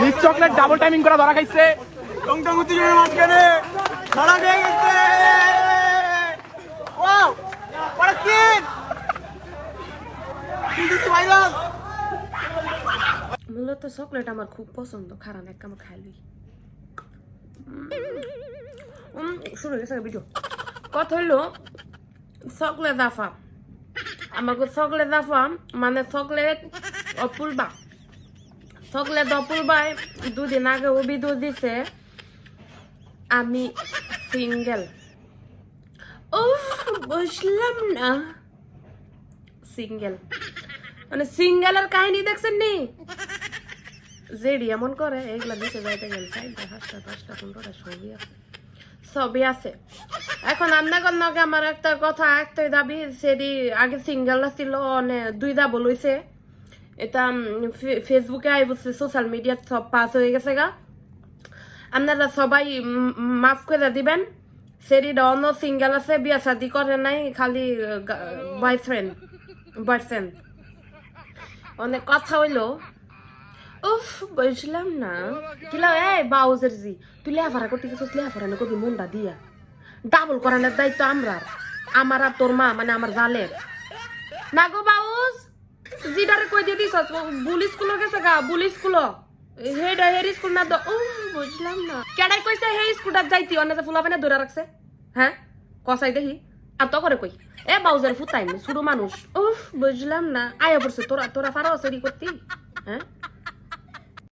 Miss chocolate double timing করা ধরা খাইছে। মূলত চকলেট আমার খুব পছন্দ। খারাপ এক আমার খাইলি। হয়ে গেছে ভিডিও কথা হইল চকলেট আফা। আমাকে চকলেট দাফা মানে চকলেট অপুলবা চকলেট অপুলবাই দুদিন আগে অভিযোগ দিছে, আমি সিঙ্গেল। ও বুঝলাম না। সিঙ্গেল। মানে সিঙ্গেলের কাহিনী দেখছেন নি? জেডি এমন করে এগুলা দিতে যাইতে গেল চারটা পাঁচটা দশটা পনেরোটা ছবি আছে। ছবি আছে। এখন আপনার নগে আমার একটা কথা, একটাই দাবি সেদি আগে সিঙ্গেল ছিল, অনে দুই দাবো লইছে এটা ফেসবুকে আই বলছে সোশ্যাল মিডিয়াত সব পাস হয়ে গেছে গা। আপনারা সবাই মাফ করে দিবেন। সেরিটা অন্য সিঙ্গেল আছে, বিয়া শাদি করে নাই, খালি বয়ফ্রেন্ড বয়ফ্রেন্ড অনেক কথা হইল। উফ, বুঝলাম না। কিলা এ বাউজের জি, তুই লেহাফারা করতে গেছিস লেহাফারা না কবি মনটা দিয়া। ডাবল করানোর দায়িত্ব আমরা আমার আর তোর মা মানে আমার জালের। না গো বাউজ, জিডারে কই দিয়ে দিস বুলি স্কুল গেছে গা বুলি স্কুল হেডা হের স্কুল না তো, উফ, বুঝলাম না। কেডাই কইছে, হে স্কুলটা যাইতি, অন্য ফুলা পানে ধরে রাখছে। হ্যাঁ? কসাই দেখি আর তো করে কই? এ বাউজের ফুতাই ছোট মানুষ। উফ, বুঝলাম না। আয়া পড়ছে, তোরা তোরা পারো সেরি করতি। হ্যাঁ?